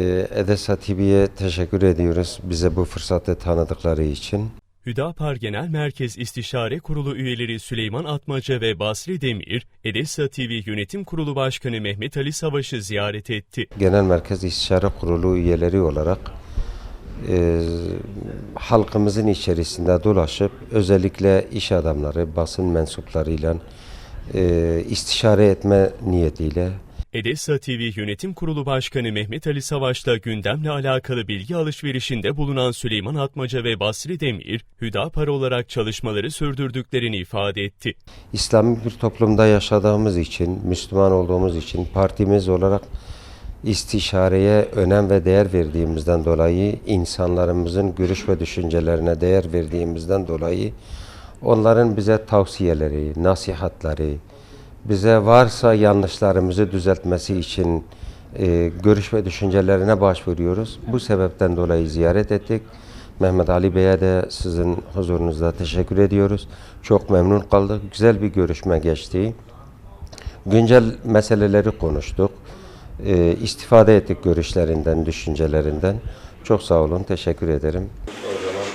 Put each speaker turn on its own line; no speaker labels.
Ee, Edesa TV'ye teşekkür ediyoruz bize bu fırsatı tanıdıkları için.
Hüdapar Genel Merkez İstişare Kurulu üyeleri Süleyman Atmaca ve Basri Demir, Edessa TV Yönetim Kurulu Başkanı Mehmet Ali Savaş'ı ziyaret etti.
Genel Merkez İstişare Kurulu üyeleri olarak e, halkımızın içerisinde dolaşıp özellikle iş adamları, basın mensuplarıyla e, istişare etme niyetiyle
Edessa TV Yönetim Kurulu Başkanı Mehmet Ali Savaş'la gündemle alakalı bilgi alışverişinde bulunan Süleyman Atmaca ve Basri Demir, Hüdapar olarak çalışmaları sürdürdüklerini ifade etti.
İslami bir toplumda yaşadığımız için, Müslüman olduğumuz için partimiz olarak istişareye önem ve değer verdiğimizden dolayı, insanlarımızın görüş ve düşüncelerine değer verdiğimizden dolayı onların bize tavsiyeleri, nasihatleri, bize varsa yanlışlarımızı düzeltmesi için e, görüş ve düşüncelerine başvuruyoruz. Bu sebepten dolayı ziyaret ettik. Mehmet Ali Bey'e de sizin huzurunuzda teşekkür ediyoruz. Çok memnun kaldık. Güzel bir görüşme geçti. Güncel meseleleri konuştuk. E, istifade ettik görüşlerinden, düşüncelerinden. Çok sağ olun, teşekkür ederim. O zaman